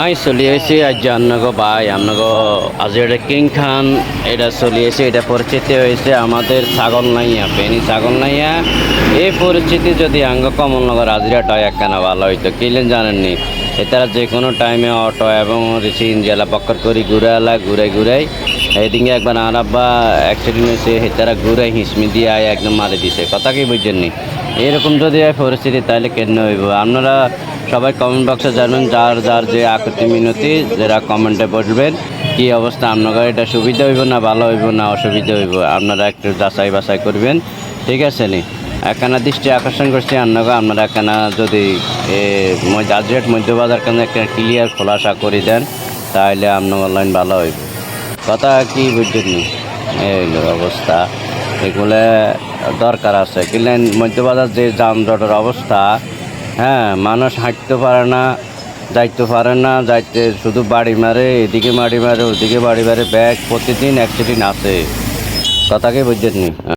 আমি চলি আছি আজ আপনাকে ভাই আপনাকে আজ এটা কিং খান এটা চলি আছে এটা পরিচিতি হয়েছে আমাদের ছাগল নাইয়া বেনি ছাগল নাইয়া। এই পরিস্থিতি যদি আঙ্গ কমলনগর হাজিরাটা একখানা ভালো হইতো, কিলেন জানেননি? এতারা যে কোনো টাইমে অটো এবং রিসিন জেলা পক্কর করি ঘুরে আলা ঘুরে ঘুরাই এদিকে একবার আরব্বা অ্যাক্সিডেন্ট হয়েছে হেতারা ঘুরে হিসমি দিয়ে আয় একদম মারে দিছে। কথা কি বুঝছেননি এরকম যদি পরিস্থিতি, তাহলে কেন হইব? আপনারা সবাই কমেন্ট বক্সে জানবেন যার যার যে আকৃতি মিনতি, যারা কমেন্টে বসবেন, কি অবস্থা আপনার এটা সুবিধা হইব না ভালো হইব না অসুবিধা হইব? আপনারা একটু যাচাই বাছাই করবেন, ঠিক আছে নি? একখানা দৃষ্টি আকর্ষণ করছি আপনাকে, আপনারা একখানা যদি জাজরেট মধ্যবাজার কেন একটা ক্লিয়ার খোলাসা করে দেন, তাহলে আপনার অনলাইন ভালো হইব। কথা কি বুঝছেন নি? এই অবস্থা। এগুলো দরকার আছে। কিন্তু মধ্যবাজার যে যানজটের অবস্থা হ্যাঁ মানুষ হাঁটতে পারে না, যাইতে পারে না, যাইতে শুধু বাড়ি মারে, এদিকে বাড়ি মারে, ওদিকে বাড়ি মারে, ব্যাগ প্রতিদিন অ্যাক্সিডেন্ট আছে। কথা কি বুঝছেন